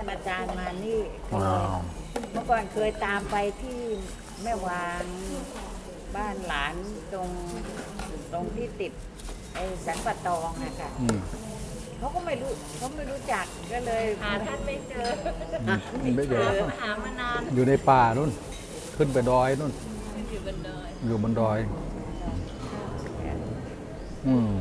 ท่านอาจารย์มานี่ก็อ้าเลยวเมื่อก่อนเคยตามไปที่แม่วางบ้านหลานตรงตรงที่ติดไอ้สันปะตองนะคะอืมเขาก็ไม่รู้เขาไม่รู้จักก็เลยหาท่านไม่เจอไม่เจอ หามานานอยู่ในป่านู่น ขึ้นไปดอยนู่น อยู่บนดอยอยู่บนดอย อืม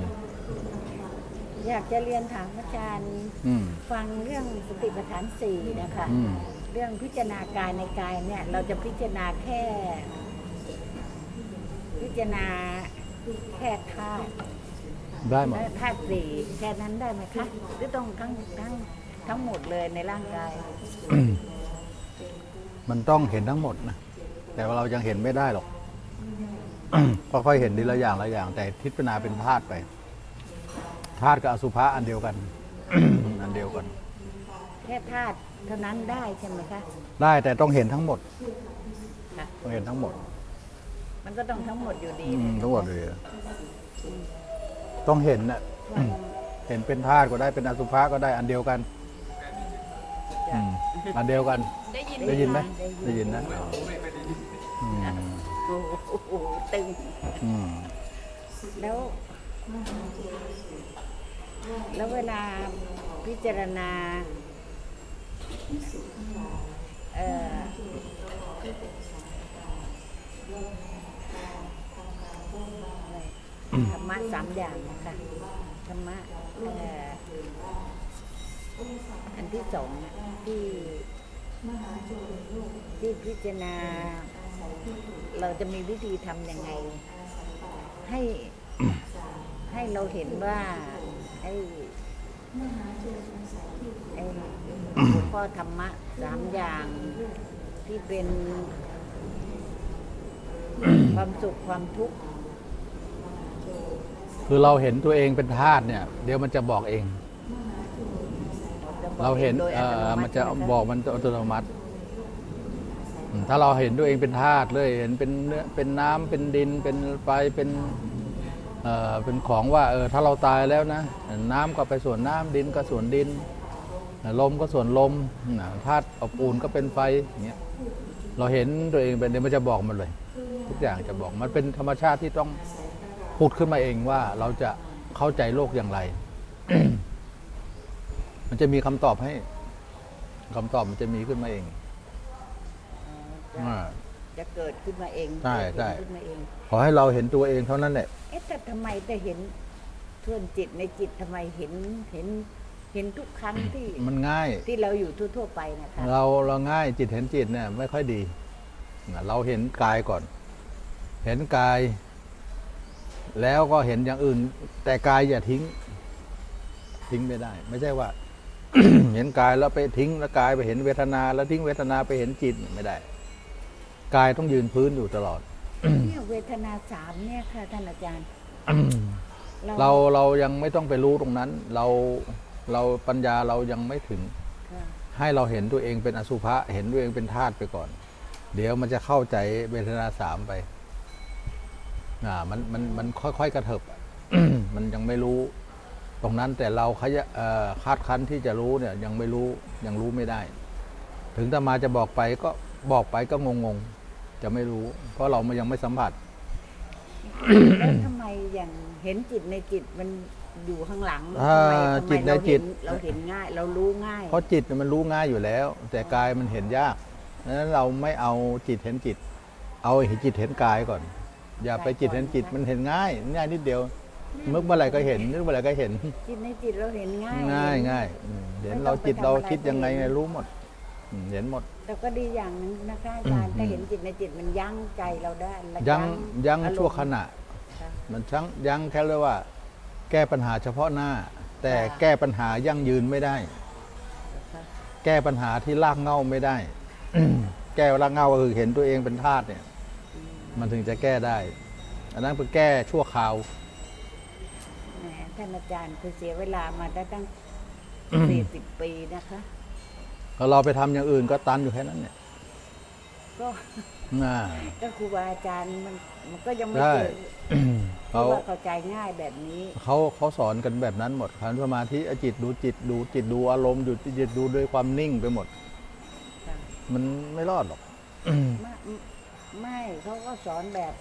อยากจะเรียนถามอาจารย์อืม ฟังเรื่องสติปัฏฐานสี่นะคะอืม เรื่องพิจารณากายในกายเนี่ยเราจะพิจารณาแค่ พิจารณาแค่ธาตุได้หมด และธาตุสี่แค่นั้นได้ไหมคะหรือต้องทั้งทั้งทั้งหมดเลยในร่างกาย มันต้องเห็นทั้งหมดนะ แต่ว่าเรายังเห็นไม่ได้หรอก ค่อยๆเห็นทีละอย่างละอย่าง แต่พิจารณาเป็นธาตุไป ธาตุกับอสุภะอันเดียวกัน อันเดียวกัน แค่ธาตุเท่านั้นได้ใช่ไหมคะ ได้แต่ต้องเห็นทั้งหมดค่ะ ต้องเห็นทั้งหมดมันก็ต้องทั้งหมดอยู่ดีอืมทั้งหมดเลยต้องเห็นน่ะ เห็นเป็นธาตุก็ได้เป็นอสุภะก็ได้อันเดียวกันจ้ะอืมอันเดียวกัน ได้ยินได้ยินไหมได้ได้ยิยินนนะอืมโอ้โหตึง อืม แล้ว แล้วเวลาพิจารณาเอ่อธรรมะสามอย่างนะคะธรรมะอันที่สองนะที่ที่พิจารณา เราจะมีวิธีทำยังไง ให้ให้เราเห็นว่า ไอ้ไอ้หัวข้อธรรมะสามอย่างที่เป็น ความสุขความทุกข์คือเราเห็นตัวเองเป็นธาตุเนี่ย เดี๋ยวมันจะบอกเองจะบอกเราเห็นโดยเออัตโนอมัมันติจะใช่ไหคบอกมันอัตโนมัติอืมถ้าเราเห็นตัวเองเป็นธาตุเลย เห็นเป็นเนื้อเป็นน้ำเป็นดินเป็นไฟเป็น เอ่อเป็นของว่าเออถ้าเราตายแล้วนะ น้ำก็ไปส่วนน้ำดินก็ส่วนดิน ลมก็ส่วนลมนะธาตุอบอุ่นก็เป็นไฟอย่างเงี้ยเราเห็นตัวเองเป็นเดี๋ยวมันจะบอกมันเลย ทุกอย่างจะบอกมันเป็นธรรมชาติที่ต้องพูดขึ้นมาเองว่าเราจะเข้าใจโลกอย่างไร มันจะมีคำตอบให้คำตอบมันจะมีขึ้นมาเองจะอ่าจะเกิดขึ้นมาเองใช่ใช่เกิดขึ้นมาเองขอให้เราเห็นตัวเองเท่านั้นแหละเอ๊ะแต่ ทำไมจะเห็นส่วนจิตในจิตทำไมเห็นเห็นเห็นทุกครั้งที่มันง่าย ที่เราอยู่ทั่วๆไปนะคะเราเราง่ายจิตเห็นจิตเนี่ยไม่ค่อยดีนะเราเห็นกายก่อน เห็นกาย แล้วก็เห็นอย่างอื่น แต่กายอย่าทิ้ง ทิ้งไม่ได้ ไม่ใช่ว่า เห็นกายแล้วไปทิ้งแล้วกายไปเห็นเวทนา แล้วทิ้งเวทนาไปเห็นจิตไม่ได้ กายต้องยืนพื้นอยู่ตลอดเนี่ยเวทนาสามเนี่ยค่ะท่านอาจารย์ เราเรายังไม่ต้องไปรู้ตรงนั้น เราเราปัญญาเรายังไม่ถึงค่ะให้เราเห็นตัวเองเป็นอสุภะเห็นตัวเองเป็นธาตุไปก่อน เดี๋ยวมันจะเข้าใจเวทนาสามไปอ่ามันมันมันค่อยๆกระเถิบอะมันยังไม่รู้ ตรงนั้นแต่เราขยะเอ่อคาดคั้นที่จะรู้เนี่ยยังไม่รู้ยังรู้ไม่ได้ ถึงตมาจะบอกไปก็บอกไปก็งงๆจะไม่รู้ เพราะเรามันยังไม่สัมผัส แล้วทำไมอย่างเห็นจิตในจิตมันอยู่ข้างหลังอ่าทำไมทำไมจิตในเราจิเห็ต นเราเห็นง่าย เรารู้ง่ายเพราะจิตเนี่ยมันรู้ง่ายอยู่แล้ว แต่กายมันเห็นยากดังนั้นเราไม่เอาจิตเห็นจิต เอาเห็นจิตเห็นกายก่อน อย่าไปจิตเห็นจิตมันเห็นง่ายง่ายนิดเดียวมึกเมื่อไหร่ก็เห็นนึกเมื่อไหร่ก็เห็นจิตในจิตเราเห็นง่าย ง่ายง่ายอืมเห็นไม่ต้เราองไปจิตเราทำอะไรคิดยังไงให้รู้หมดอืม เห็นหมด แต่ก็ดีอย่างหนึงนะคะอาจารย์อืมถ้าเห็นจิตในจิตมันยั้งใจเราได้และยั้งยั้งอารมณ์ชั่วขณะ ค่ะ มันชังยั้งแค่เรียกว่า แก้ปัญหาเฉพาะหน้า แต่ค่ะ แก้ปัญหายั่งยืนไม่ได้ค่ะแก้ปัญหาที่รากเหง้าไม่ได้ แก้รากเหง้าก็คือเห็นตัวเองเป็นธาตุเนี่ย มันถึงจะแก้ได้ อันนั้นเป็นแก้ชั่วคราว แหมท่านอาจารย์คือเสียเวลามาได้ตั้งอืมสี่สิบปีนะคะ แล้วเราไปทำอย่างอื่นก็ตันอยู่แค่นั้นเนี่ยก็น่าก็ครูบาอาจารย์มันมันก็ยังไม่ได้เจอเพเขาราะว่าเข้าใจง่ายแบบนี้เขาเขาสอนกันแบบนั้นหมดขันสมาธิเอาจิตดูจิตดูจิตดูอารมณ์ดูจิตดูด้วยความนิ่งไปหมดค่ะมันไม่รอดหรอกไม่ไม่เขาก็สอนแบบ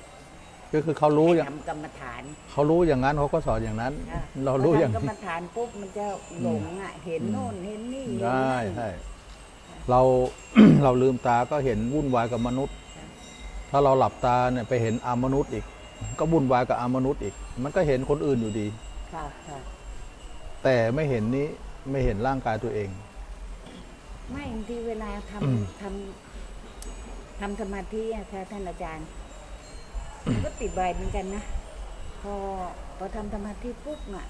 ก็คือเขารู้อย่างให้ทำกรรมฐานเขารู้อย่างนั้นเขาก็สอนอย่างนั้นค่ะเรารู้อย่างพทำกรนี้รมฐานปุ๊บมันจะหลงอะเห็นอืมโน่นเห็นนี่เห็นได้นั่นใช่ เราเราลืมตาก็เห็นวุ่นวายกับมนุษย์ค่ะถ้าเราหลับตาเนี่ยไปเห็นอามนุษย์อีก ก็วุ่นวายกับอามนุษย์อีก มันก็เห็นคนอื่นอยู่ดีค่ะค่ะแต่ไม่เห็นนี้ไม่เห็นร่างกายตัวเอง ไม่บางทีเวลาทอืมำทำทำสมาธิอะค่ะท่านอาจารย์มันก็ติดใบเหมือนกันนะพอพอทำสมาธิปุ๊บอะ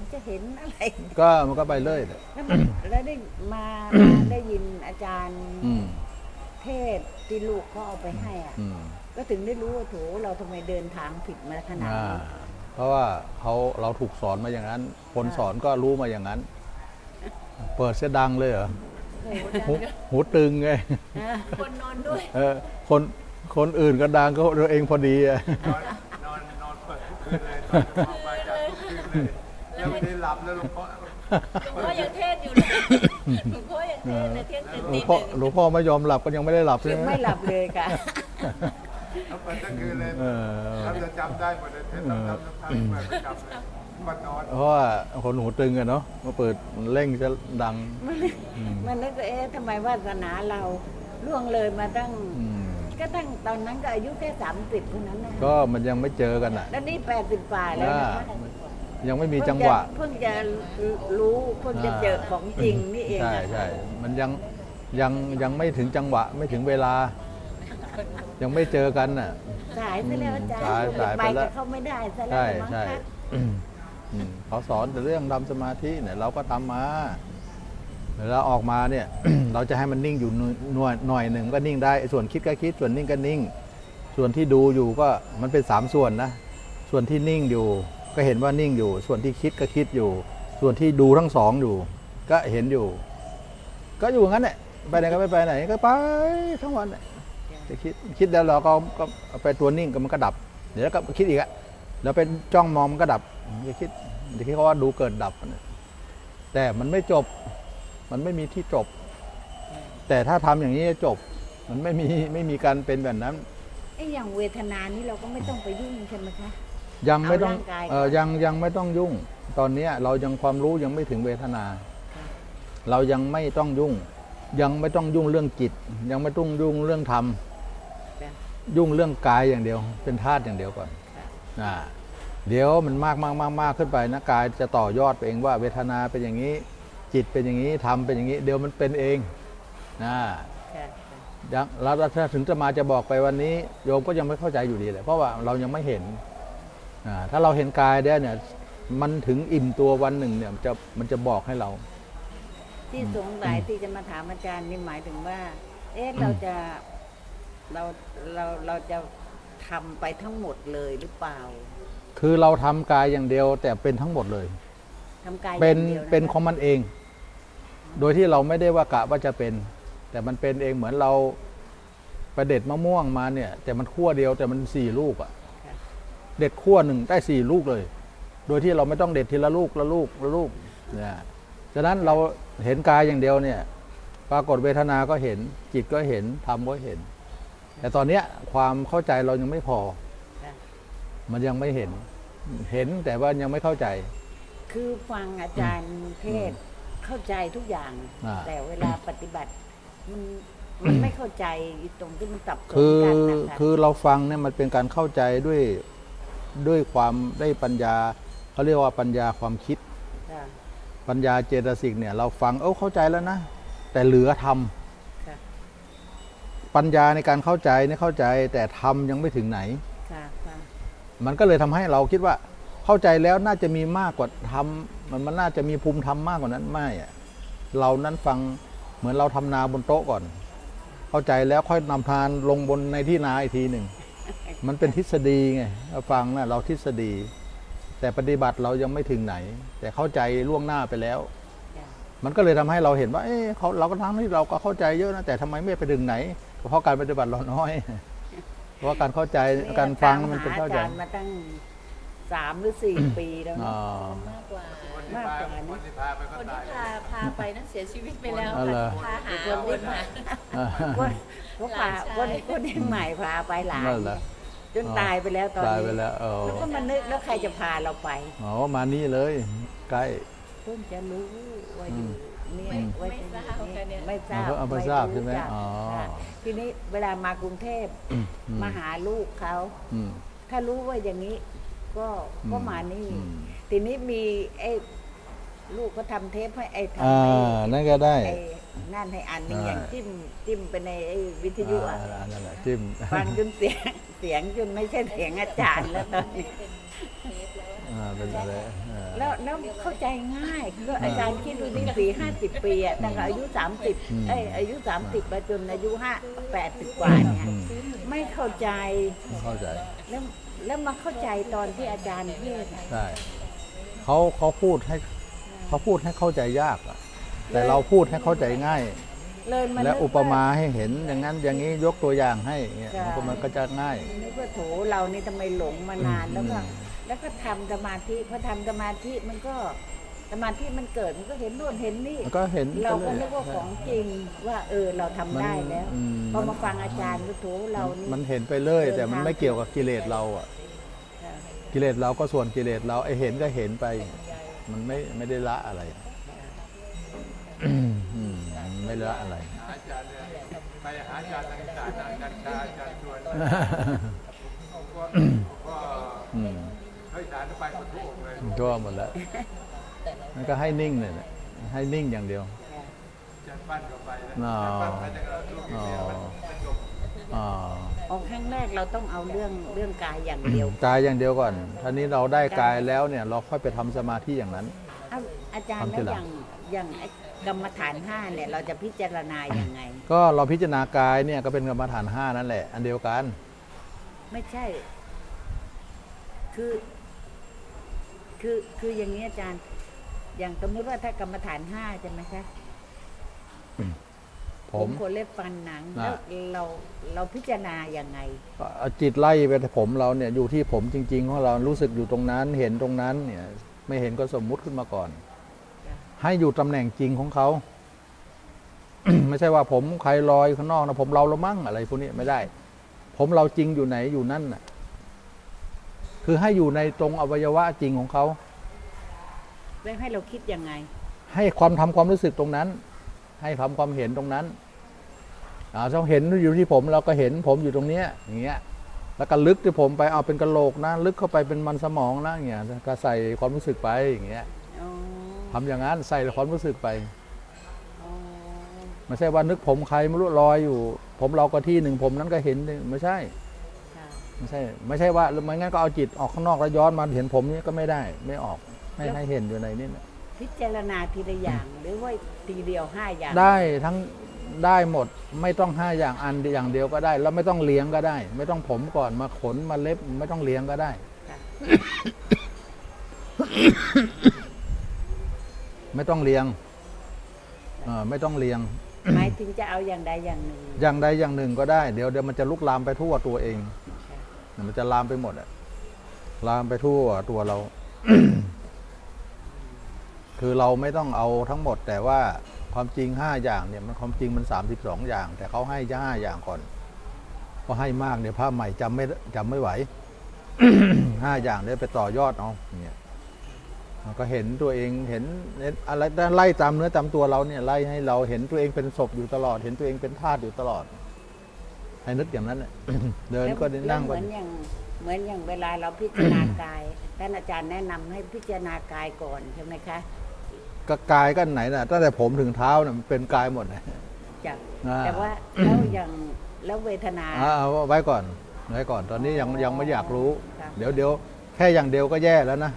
มันจะเห็นอะไรก็มันก็ไปเรื่อยแหละแล้วมันแล้วได้มามาได้ยินอาจารย์อืมเทศน์ที่ลูกเขาเอาไปให้อะ อืมก็ถึงได้รู้ว่าโถเราทำไมเดินทางผิดมาขนาดอ่านี้เพราะว่าเขาเราถูกสอนมาอย่างนั้น คนค่ะสอนก็รู้มาอย่างนั้น เปิดเสียดังเลยเหรอโอ้โหหูหูตึงไง นะคนนอนด้วยเออคนคนอื่นก็ดังก็ตัวเองพอดีอะนอนนอนนอนเปิดทุกคืนเลยตอนจะออกมาจากทุกคืนเลย แล้วไม่ได้หลับแล้วหลวงพ่อหลวงพ่อยังเทศอยู่เลยหลวงพ่อยังเทศเลยเที่ยงคืนหลวตีงหพ่อนึ่งหลวงพ่อไม่ยอมหลับก็ยังไม่ได้หลับใช่ไหมไม่หลับเลยค่ะแล้วเปิดทั้งคืนเลยเออแล้วจะจำได้หมดเลยเทศน์จำจำจำจำเปิดประจำเลยมานอนเพราะว่าคนหูตึงอะเนาะมาเปิดเร่งจะดังมันมันนึกว่าเอ๊ะทำไมวาสนาเราล่วงเลยมาตั้ง อืมก็ตั้งตอนนั้นก็อายุแค่สามสิบเท่านั้นนะก็มันยังไม่เจอกันอะ แล้วนี่แปดสิบป่าแล้วนะคะ ยังไม่มีจังหวะเพิ่งจะรู้เพิ่งจะเจอของจริงนี่เองใช่อะใช่มันยังยังยังไม่ถึงจังหวะไม่ถึงเวลา ยังไม่เจอกันน่ะ สายไปแล้วอาจารย์สายสายไปไปแล้วกับเขาไม่ได้ซะแล้วใช่มั้งใช่คะอืมอืมเขาสอนแต่เรื่องทำสมาธิเนี่ยเราก็ทำมาเวลาออกมาเนี่ย เราจะให้มันนิ่งอยู่หน่วยหน่วยหน่อยหนึ่งก็นิ่งได้ส่วนคิดก็คิดส่วนนิ่งก็นิ่ง ส่วนที่ดูอยู่ก็มันเป็นสามส่วนนะส่วนที่นิ่งอยู่ ก็เห็นว่านิ่งอยู่ ส่วนที่คิดก็คิดอยู่ ส่วนที่ดูทั้งสองอยู่ ก็เห็นอยู่ ก็อยู่งั้นแหละไปไหนก็ไม่ไปไหนก็ไปทั้งวันจะคิดคิดแล้วเราก็ก็เอาไปตัวนิ่งก็มันก็ดับ เดี๋ยวก็คิดอีกอะแล้วเป็นจ้องมองมันก็ดับอย่าคิดอย่าคิดเขาว่าดูเกิดดับแต่มันไม่จบ มันไม่มีที่จบ แต่ถ้าทำอย่างนี้จะจบ มันไม่มีไม่มีการเป็นแบบนั้นไอ้อย่างเวทนานี้เราก็ไม่ต้องไปยุ่งใช่ไหมคะ ยังไม่ต้องเอาร่างกายก่อนเออยังยังไม่ต้องยุ่ง ตอนเนี้ยเรายังความรู้ยังไม่ถึงเวทนา ค่ะ เรายังไม่ต้องยุ่ง ยังไม่ต้องยุ่งเรื่องจิต ยังไม่ต้องยุ่งเรื่องธรรม จ้ะ ยุ่งเรื่องกายอย่างเดียว เป็นธาตุอย่างเดียวก่อนค่ะ อ่าเดี๋ยวมันมากมากมากมากขึ้นไปนะกายจะต่อยอดไปเองว่าเวทนาเป็นอย่างนี้ จิตเป็นอย่างนี้ธรรมเป็นอย่างนี้ เดี๋ยวมันเป็นเองนะค่ะยังแล้วถ้าถึงจะมาจะบอกไปวันนี้ โยมก็ยังไม่เข้าใจอยู่ดีเลยเพราะว่าเรายังไม่เห็นอ่า ถ้าเราเห็นกายได้เนี่ย มันถึงอิ่มตัววันหนึ่งเนี่ยมันจะมันจะบอกให้เรา ที่สงสัยที่จะมาถามอาจารย์นี่หมายถึงว่า เอ๊ะเราจะเราเราเราจะทำไปทั้งหมดเลยหรือเปล่า คือเราทำกายอย่างเดียวแต่เป็นทั้งหมดเลยทำกายเป็นอย่างดียวะเป็นของมันเอง โดยที่เราไม่ได้ว่ากะว่าจะเป็น แต่มันเป็นเองเหมือนเราไปเด็ดมะม่วงมาเนี่ย แต่มันขั้วเดียวแต่มันสี่ลูกอะ เด็ดขั้วหนึ่งได้สี่ลูกเลย โดยที่เราไม่ต้องเด็ดทีละลูกละลูกละลูกเนี่ยฉะนั้นเราเห็นกายอย่างเดียวเนี่ย ปรากฏเวทนาก็เห็น จิตก็เห็นธรรมก็เห็น แต่ตอนเนี้ยความเข้าใจเรายังไม่พอค่ะมันยังไม่เห็น เห็นแต่ว่ายังไม่เข้าใจ คือฟังอาจารย์เทศน์เข้าใจทุกอย่างอ่าแต่เวลาปฏิบัติมันมันไม่เข้าใจอีตรงที่มันสับสนคือกันนะคะคือเราฟังเนี่ยมันเป็นการเข้าใจด้วย ด้วยความได้ปัญญาเขาเรียกว่าปัญญาความคิด ค่ะปัญญาเจตสิกเนี่ยเราฟังเออเข้าใจแล้วนะ แต่เหลือทำค่ะปัญญาในการเข้าใจเนี่ยเข้าใจ แต่ทำยังไม่ถึงไหน ค่ะค่ะมันก็เลยทำให้เราคิดว่าเข้าใจแล้วน่าจะมีมากกว่าทำมันมันน่าจะมีภูมิธรรมมากกว่านั้นไม่อะเรานั้นฟังเหมือนเราทำนาบนโต๊ะก่อน เข้าใจแล้วค่อยนำทานลงบนในที่นาอีกทีหนึ่ง มันเป็นทฤษฎีไงเราฟังนะเราทฤษฎี แต่ปฏิบัติเรายังไม่ถึงไหน แต่เข้าใจล่วงหน้าไปแล้วค่ะมันก็เลยทำให้เราเห็นว่า เอ๊ะเขาเราก็ทั้งที่เราก็เข้าใจเยอะนะแต่ทำไมไม่ไปถึงไหนเพราะการปฏิบัติเราน้อย เพราะว่าการเข้าใจการฟังมันเป็นตเข้าอาใจจารย์มาตั้ง สามหรือสี่ ปีแล้วอ๋นะอมากกว่าคนที่พาคนที่พาไปก็คนตาที่ยพาพาไปนั้นเสียชีวิตไปแล้วอ๋อเหรอ พาหาคนมาคนเขาพาหลานชายคนคนยังใหม่พาไปหลานนั่นเหรอ จนตายไปแล้วตอนตายนี้ไปแล้วเออแล้วก็มานึกแล้วใครจะพาเราไป อ๋อมานี่เลย ใกล้ เพิ่งจะรู้ว่าอยู่เนี่ยไม่ว่าไม่ทราบกันเนี่ยไม่ทราบเอาไปทราบใช่ไหมจักอ๋อค่ะทีนี้เวลา มากรุงเทพอืม มาหาลูกเขา อืม ถ้ารู้ว่าอย่างนี้ ก็ก็อืมมานี่อืมทีนี้มีไอ้ลูกก็ทำเทปให้ไอ้ทำอ่าไอ้นั่นก็ได้ไอ้นั่นให้อันหนึงได้อย่างจิ้มจิ้มไปในไอ้วิทยุอะอ่านั่นแหละจิ้มฟังจนเสียงเสียงจนไม่ใช่เสียงอาจารย์แล้วตอนนี้อ่าเป็นอะไรอ่าแล้วแล้วเข้าใจง่ายคืออาจารย์คิดดูนี่สี่ห้าสิบปีอะตั้งแต่อายุสามสิบอืมเอ้ยอายุสามสิบมาจนอายุห้าแปดสิบกว่าเนี่ยอืมไม่เข้าใจไม่เข้าใจแล้ว แล้วมาเข้าใจตอนที่อาจารย์เทศน์อะใช่เขาเขาพูดให้เขาพูดให้เข้าใจยากอะแต่เราพูดให้เข้าใจง่าย เลยมันและนึกอุปมาว่ให้เห็นอย่างนั้นอย่างนี้ยกตัวอย่างให้เงี้ยใช่มันก็มันก็จะง่าย นึกว่าโถเรานี่ทำไมหลงมานานแล้วก็ อืม แล้วก็ทำสมาธิพอทำสมาธิมันก็ สมาธิมันเกิดมันก็เห็นโน่นเห็นนี่มันก็เห็นเราก็ไปนึลกยว่าของจริงว่าเออเราทำได้แล้วอืมพอมาฟังอาจารย์ก็โถเรานี่มันเห็นไปเลยแต่มันไม่เกี่ยวกับกิเลสเราอะค่ะกิเลสเราก็ส่วนกิเลสเราไอเห็นก็เห็นไป มันไม่ไม่ได้ละอะไรอืมอืมมันไม่ละอะไรหาอาจารย์เนี่ยไปหาอาจารย์ต่างๆอาจารย์ชาอาจารย์ชวนผมก็ผมก็อืมเฮ้ยอาจารย์ไปคนทุกองค์เลยก็หมดแล้ว มันก็ให้นิ่งเลยนะให้นิ่งอย่างเดียวอาจารย์ปั้นก็ไปแล้วอ๋ออาจารย์ปั้นไปแต่ก็ลูกอยู่เนี่ยมันมันจบอ่าออกครั้งแรกเราต้องเอาเรื่องเรื่องกายอย่างเดียวกายอย่างเดียวก่อนท่านี้เราได้กายแล้วเนี่ยเราค่อยไปทำสมาธิอย่างนั้น อ้าวอาจารย์ทำทีแล้วหลัองย่างอย่างไอ้กรรมฐานห้าเนี่ยเราจะพิจารณาอย่างไง ก็เราพิจารณากายเนี่ยก็เป็นกรรมฐานห้านั่นแหละ อันเดียวกัน ไม่ใช่ คือ คือ คืออย่างนี้อาจารย์ อย่างสมมติว่าถ้ากรรมฐานห้าใช่ไหมคะผมขนเล็บฟันหนังอ่าแล้วเราเราพิจารณาอย่างไง เอาจิตไล่ไปที่ผมเราเนี่ยอยู่ที่ผมจริง ๆ ของเรารู้สึกอยู่ตรงนั้น เห็นตรงนั้นเนี่ย ไม่เห็นก็สมมุติขึ้นมาก่อน จ้ะ ให้อยู่ตำแหน่งจริงของเขา ไม่ใช่ว่าผมใครลอยข้างนอกนะผมเราละมั่งอะไรพวกนี้ไม่ได้ ผมเราจริงอยู่ไหนอยู่นั่นน่ะ คือให้อยู่ในตรงอวัยวะจริงของเขา แล้วให้เราคิดยังไง ให้ความทำความรู้สึกตรงนั้น ให้ทำความเห็นตรงนั้นอ่าต้องเห็นอยู่ที่ผมเราก็เห็นผมอยู่ตรงเนี้ยอย่างเงี้ยแล้วก็ลึกที่ผมไปเอาเป็นกระโหลกนะลึกเข้าไปเป็นมันสมองนะอย่างเงี้ยก็ใส่ความรู้สึกไปอย่างเงี้ยอ๋อทำอย่างนั้นใส่ความรู้สึกไปอ๋อไม่ใช่ว่านึกผมใครไม่รู้ลอยอยู่ ผมเราก็ที่หนึ่งผมนั้นก็เห็นหนึ่งไม่ใช่ค่ะไม่ใช่ ไม่ใช่ว่าไม่งั้นก็เอาจิตออกข้างนอกแล้วย้อนมาเห็นผมนี่ก็ไม่ได้ไม่ออก ให้ให้เห็นอยู่ในนี่นะพิจารณาทีละอย่างหรือว่าทีเดียวห้าอย่าง ได้ทั้งได้หมดไม่ต้องห้าอย่างอันอย่างเดียวก็ได้ แล้วไม่ต้องเลี้ยงก็ได้ ไม่ต้องผมก่อนมาขนมาเล็บไม่ต้องเลี้ยงก็ได้ค่ะไม่ต้องเลี้ยงเออไม่ต้องเลี้ยงหมายถึงจะเอาอย่างใดอย่างหนึ่ง อย่างใดอย่างหนึ่งก็ได้ เดี๋ยวเดี๋ยวมันจะลุกลามไปทั่วตัวเองค่ะเดี๋ยวมันจะลามไปหมดอะลามไปทั่วตัวเรา คือเราไม่ต้องเอาทั้งหมด แต่ว่าความจริงห้าอย่างเนี่ยมันความจริงมันสามสิบสองอย่าง แต่เขาให้ห้าอย่างก่อนเพราะให้มากเนี่ยพระใหม่จำไม่จำไม่ไหวห้าอย่างเนี่ยไปต่อยอดเอาเนี่ยเราก็เห็นตัวเองเห็นเห็นอะไรไล่ตามเนื้อตามตัวเราเนี่ยไล่ให้เราเห็นตัวเองเป็นศพอยู่ตลอด เห็นตัวเองเป็นธาตุอยู่ตลอด ให้นึกอย่างนั้นแหละเดินก็ได้นั่งเหก็มือนได้อย่างเหมือนอย่างเวลาเราพิจารณากายท่านอาจารย์แนะนำให้พิจารณากายก่อนใช่ไหมคะ ก็กายก็ไหนน่ะตั้งแต่ผมถึงเท้าน่ะมันเป็นกายหมดนะจากอ่าแต่ว่าแล้วอย่างแล้วเวทนา อ่าเอาไว้ก่อนไว้ก่อนตอนนี้ยังยังไม่อยากรู้ครับเดี๋ยวเดี๋ยวแค่อย่างเดียวก็แย่แล้วนะ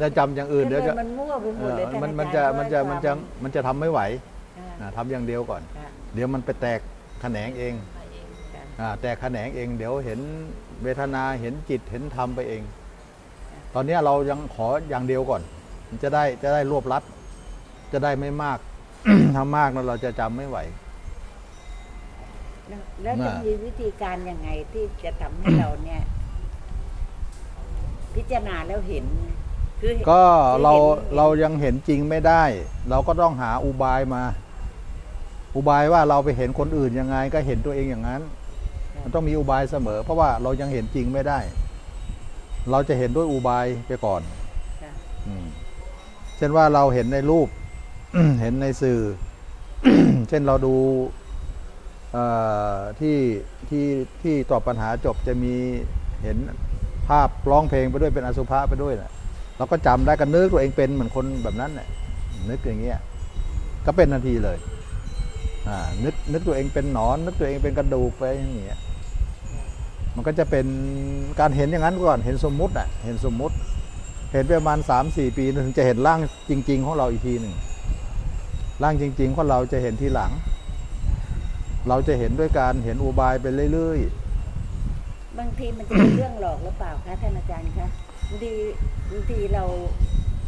จะจำอย่างอื่นเดี๋ยวจะ มันมั่วไปหมเอดอเลยท่ามันอามันจาจะรย์มันจะมันจะมันจะทำไม่ไหวค่ะอ่าทำอย่างเดียวก่อน ค่ะ เดี๋ยวมันไปแตกแขนงเองค่ะ อ่าแตกแขนงเอง เดี๋ยวเห็นเวทนาเห็นจิตเห็นธรรมไปเอง ตอนนี้เรายังขออย่างเดียวก่อนมัน จะได้จะได้รวบรัด จะได้ไม่มาก ถ้ามากแล้วเราจะจำไม่ไหว แล้วแล้วจะน่ะมีวิธีการยังไงที่จะทำให้เราเนี่ย พิจารณาแล้วเห็น คือก็คือเราห็นเรายังเห็นจริงไม่ได้ เราก็ต้องหาอุบายมา อุบายว่าเราไปเห็นคนอื่นยังไง ก็เห็นตัวเองอย่างนั้น มันต้องมีอุบายเสมอ เพราะว่าเรายังเห็นจริงไม่ได้ เราจะเห็นด้วยอุบายไปก่อนค่ะอืม เช่นว่าเราเห็นในรูป เห็นในสื่อ เช่นเราดูที่ที่ที่ตอบปัญหาจบจะมีเห็นภาพร้องเพลงไปด้วยเป็นอสุภะไปด้วยนะเราก็จำได้กันนึกตัวเองเป็นเหมือนคนแบบนั้นเนี่ยนึกอย่างเงี้ยก็เป็นนาทีเลยนึกนึกตัวเองเป็นหนอน นึกตัวเองเป็นกระดูกไปอย่างเงี้ยมันก็จะเป็นการเห็นอย่างนั้นก่อนเห็นสมมุติอะเห็นสมมุติ เห็นไปประมาณสามสี่ปีถึงจะเห็นร่างจริง ๆ ของเราอีกทีหนึ่งร่างจริง ๆ ของเราจะเห็นทีหลัง เราจะเห็นด้วยการเห็นอุบายไปเรื่อยบางทีมันจะเป็นเรื่องหลอกหรือเปล่าคะท่านอาจารย์คะบางทีบางทีเรา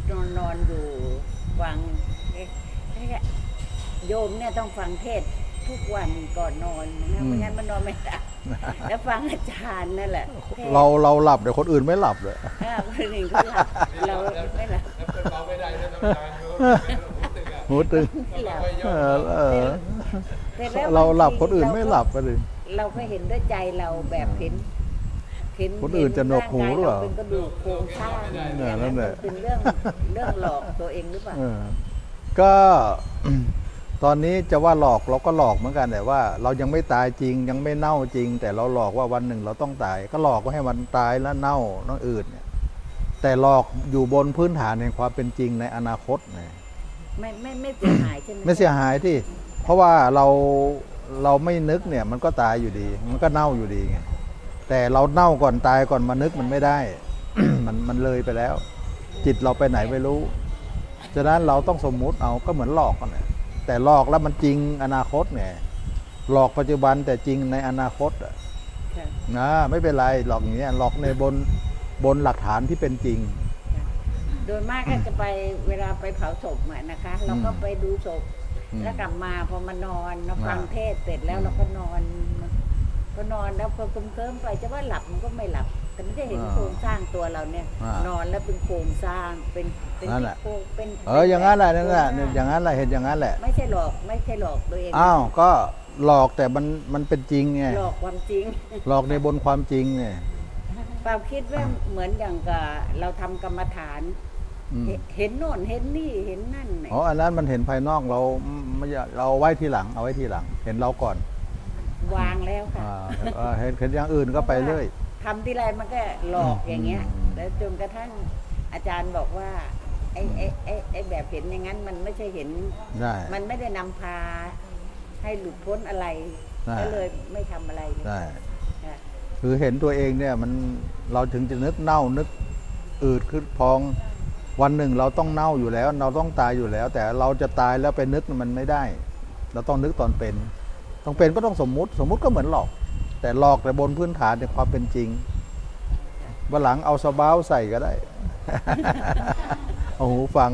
นอนนอนอยู่ฟังเอ๊ะเอ๊ะโยมเนี่ยต้องฟังเทศน์ทุกวันก่อนนอนนะไม่งั้นมันนอนไม่หลับ แล้วฟังอาจารย์นั่นแหละทศน์ๆเราเราหลับแต่คนอื่นไม่หลับเลยอ่าคนอื่นเขาหลับเราไม่หลับแล้วเป็นเบาไม่ได้แล้วน้ำตาลเป็นหูตึงอะหูตึงไม่หลับไม่ยเออมอเออแต่แล้วเราหลับางทีคนอื่นไม่หลับไปเลยเราก็เห็นด้วยใจเราแบบเห็นเห็นคนอื่นจะหนวกหูหรือเปล่างกยเป็นกระดูกโครงสร้างเนี่ยนั่นแหละมัเป็นเรื่องเรื่องหลอกตัวเองหรือเปล่าเออก็ ตอนนี้จะว่าหลอกเราก็หลอกเหมือนกันแต่ว่า เรายังไม่ตายจริงยังไม่เน่าจริง แต่เราหลอกว่าวันหนึ่งเราต้องตาย ก็หลอกว่าให้มันตายแล้วเน่าน้องอื่นเนี่ยแต่หลอกอยู่บนพื้นฐานแห่งความเป็นจริงในอนาคตเนี่ยไม่ไม่ไม่เสียหายใช่ไหมไม่เสียหายที่ เพราะว่าเราเราไม่นึกเนี่ยมันก็ตายอยู่ดี มันก็เน่าอยู่ดีไงแต่เราเน่าก่อนตายก่อนมานึกมันไม่ได้ มันมันเลยไปแล้ว จิตเราไปไหนไม่รู้ฉะนั้นเราต้องสมมุติเอาก็เหมือนหลอกกันแหละ แต่หลอกแล้วมันจริงอนาคตเนี่ยหลอกปัจจุบันแต่จริงในอนาคตอะค่ะนะไม่เป็นไรหลอกอย่างเงี้ยหลอกในบนบนหลักฐานที่เป็นจริงค่ะโดยมากก็จะไปเวลาไปเผาศพอะนะคะ เราก็ไปดูศพอืมแล้วกลับมาพอมานอนเราฟังอ่าเทศน์เสร็จแล้วอืมเราก็นอน ก็นอนแล้วพอคุ้มเคลิ้มไปจะว่าหลับมันก็ไม่หลับแต่ไม่ได้เห็นอ่าโครงสร้างตัวเราเนี่ย อ่าน นอนแล้วเป็นโครงสร้างเป็นเป็นนั่นแหละโครงเป็นเอออย่างนั้นแหละนั่นแหละโครงสร้างอย่างนั้นแหละเห็นอย่างนั้นแหละไม่ใช่หลอกไม่ใช่หลอกตัวเองอ้าวก็หลอกแต่มันมันเป็นจริงไงหลอกความจริง หลอกในบนความจริงเนี่ยความคิดว่าเหมือนอย่างกับเราทำกรรมฐาน อืมเห็นเห็นโน่นเห็นนี่เห็นนั่นเนี่ยอ๋ออันนั้นมันเห็นภายนอกเราไม่อยากเราเอาไว้ทีหลัง เอาไว้ทีหลัง เห็นเราก่อน วางแล้วค่ะ อ่าเออเห็นเห็นอย่างอื่นก็ไปเรื่อย ทำที่ไรมันก็หลอกอืมอย่างเงี้ย อืม แล้วจนกระทั่งอาจารย์บอกว่าไอ้ไอ้ไอ้ไอ้แบบเห็นอย่างนั้นมันไม่ใช่เห็น ได้ มันไม่ได้นำพาให้หลุดพ้นอะไร ได้ ก็เลยไม่ทำอะไรเลยได้ ค่ะ คือเห็นตัวเองเนี่ยมันเราถึงจะนึกเน่านึกอืดขึ้นพอง วันหนึ่งเราต้องเน่าอยู่แล้ว เราต้องตายอยู่แล้ว แต่เราจะตายแล้วไปนึกมันไม่ได้ เราต้องนึกตอนเป็น ต้องเป็นก็ต้องสมมุติ สมมุติก็เหมือนหลอก แต่หลอกแต่บนพื้นฐานในความเป็นจริงวันหลังเอาสบ้าใส่ก็ได้ เอาหูฟัง